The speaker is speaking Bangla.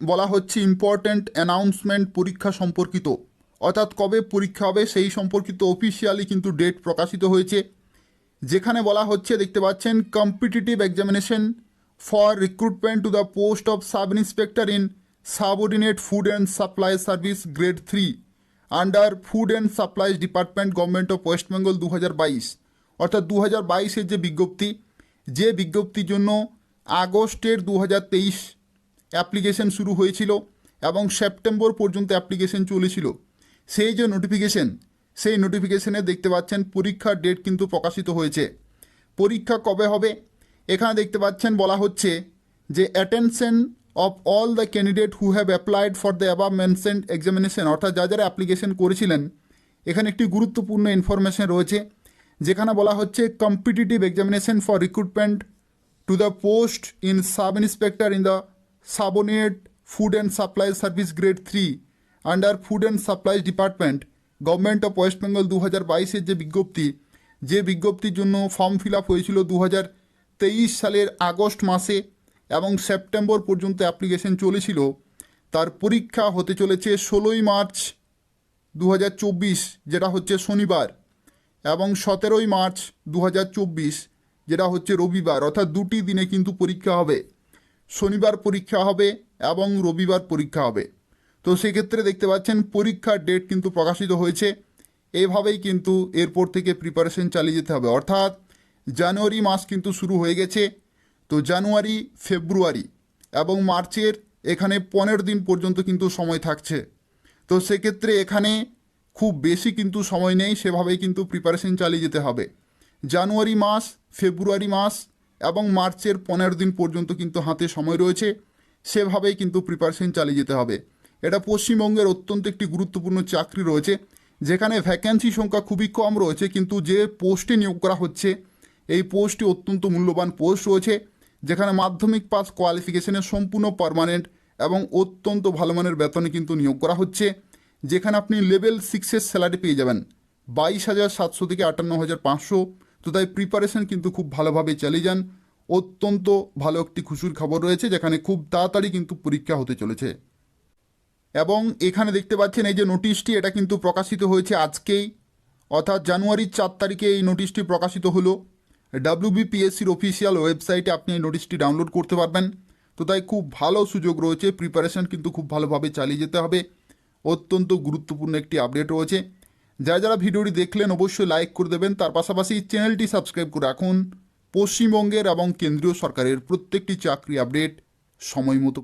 বলা হচ্ছে ইম্পর্ট্যান্ট অ্যানাউন্সমেন্ট পরীক্ষা সম্পর্কিত। অর্থাৎ কবে পরীক্ষা হবে সেই সম্পর্কিত অফিসিয়ালি কিন্তু ডেট প্রকাশিত হয়েছে। যেখানে বলা হচ্ছে, দেখতে পাচ্ছেন competitive examination for recruitment to the post of sub inspector in subordinate food and supply service grade three under food and supplies department government of West Bengal দু অর্থাৎ দু হাজার যে বিজ্ঞপ্তি, যে বিজ্ঞপ্তির জন্য আগস্টের দু হাজার তেইশ অ্যাপ্লিকেশন শুরু হয়েছিল এবং সেপ্টেম্বর পর্যন্ত অ্যাপ্লিকেশন চলেছিল। সেই যে নোটিফিকেশন সেই নোটিফিকেশনে দেখতে পাচ্ছেন পরীক্ষার ডেট কিন্তু প্রকাশিত হয়েছে। পরীক্ষা কবে হবে? এখানে দেখতে পাচ্ছেন বলা হচ্ছে যে attention of all the candidate who have applied for the above mentioned examination অর্থাৎ যা যারা অ্যাপ্লিকেশন করেছিলেন, এখানে একটি গুরুত্বপূর্ণ ইনফরমেশন রয়েছে, যেখানে বলা হচ্ছে competitive examination for recruitment to the post in sub inspector in the subordinate food and supply service grade 3 under food and supplies department government of West Bengal দু হাজার বাইশের যে বিজ্ঞপ্তি, যে বিজ্ঞপ্তির জন্য ফর্ম ফিল আপ হয়েছিল দু হাজার তেইশ সালের আগস্ট মাসে এবং সেপ্টেম্বর পর্যন্ত অ্যাপ্লিকেশন চলেছিল, তার পরীক্ষা হতে চলেছে ষোলোই মার্চ দু হাজার চব্বিশ, যেটা হচ্ছে শনিবার, এবং সতেরোই মার্চ দু হাজার চব্বিশ, যেটা হচ্ছে রবিবার, অর্থাৎ দুটি দিনে কিন্তু পরীক্ষা হবে। শনিবার পরীক্ষা হবে এবং রবিবার পরীক্ষা হবে। তো সেক্ষেত্রে দেখতে পাচ্ছেন পরীক্ষার ডেট কিন্তু প্রকাশিত হয়েছে। এইভাবেই কিন্তু এরপর থেকে প্রিপারেশন চালিয়ে যেতে হবে। অর্থাৎ জানুয়ারি মাস কিন্তু শুরু হয়ে গেছে। তো জানুয়ারি, ফেব্রুয়ারি এবং মার্চের এখানে পনেরো দিন পর্যন্ত কিন্তু সময় থাকছে। তো সেক্ষেত্রে এখানে খুব বেশি কিন্তু সময় নেই, সেভাবেই কিন্তু প্রিপারেশন চালিয়ে যেতে হবে। জানুয়ারি মাস, ফেব্রুয়ারি মাস এবং মার্চের পনেরো দিন পর্যন্ত কিন্তু হাতে সময় রয়েছে, সেভাবেই কিন্তু প্রিপারেশন চালিয়ে যেতে হবে। এটা পশ্চিমবঙ্গের অত্যন্ত একটি গুরুত্বপূর্ণ চাকরি রয়েছে, যেখানে ভ্যাকেন্সি সংখ্যা খুবই কম রয়েছে, কিন্তু যে পোস্টে নিয়োগ করা হচ্ছে, এই পোস্টটি অত্যন্ত মূল্যবান পোস্ট রয়েছে, যেখানে মাধ্যমিক পাস কোয়ালিফিকেশনের সম্পূর্ণ পারমানেন্ট এবং অত্যন্ত ভালো মানের বেতনে কিন্তু নিয়োগ করা হচ্ছে, যেখানে আপনি লেভেল সিক্সের স্যালারি পেয়ে যাবেন। বাইশ হাজার সাতশো থেকে আটান্ন হাজার পাঁচশো তো তাই প্রিপারেশন কিন্তু খুব ভালোভাবে চালিয়ে যান। অত্যন্ত ভালো একটি খুশির খবর রয়েছে, যেখানে খুব তাড়াতাড়ি কিন্তু পরীক্ষা হতে চলেছে। এবং এখানে দেখতে পাচ্ছেন এই যে নোটিশটি এটা কিন্তু প্রকাশিত হয়েছে আজকেই, অর্থাৎ জানুয়ারির চার তারিখে এই নোটিশটি প্রকাশিত হলো। ডাব্লিউবিপিএসসির অফিসিয়াল ওয়েবসাইটে আপনি এই নোটিশটি ডাউনলোড করতে পারবেন। তো তাই খুব ভালো সুযোগ রয়েছে প্রিপারেশন কিন্তু খুব ভালোভাবে চালিয়ে যেতে হবে। অত্যন্ত গুরুত্বপূর্ণ একটি আপডেট রয়েছে। যারা যারা ভিডিওটি দেখলেন অবশ্যই লাইক করে দেবেন। তার পাশাপাশি চ্যানেলটি সাবস্ক্রাইব করে রাখুন। পশ্চিমবঙ্গের এবং কেন্দ্রীয় সরকারের প্রত্যেকটি চাকরি আপডেট সময় মতো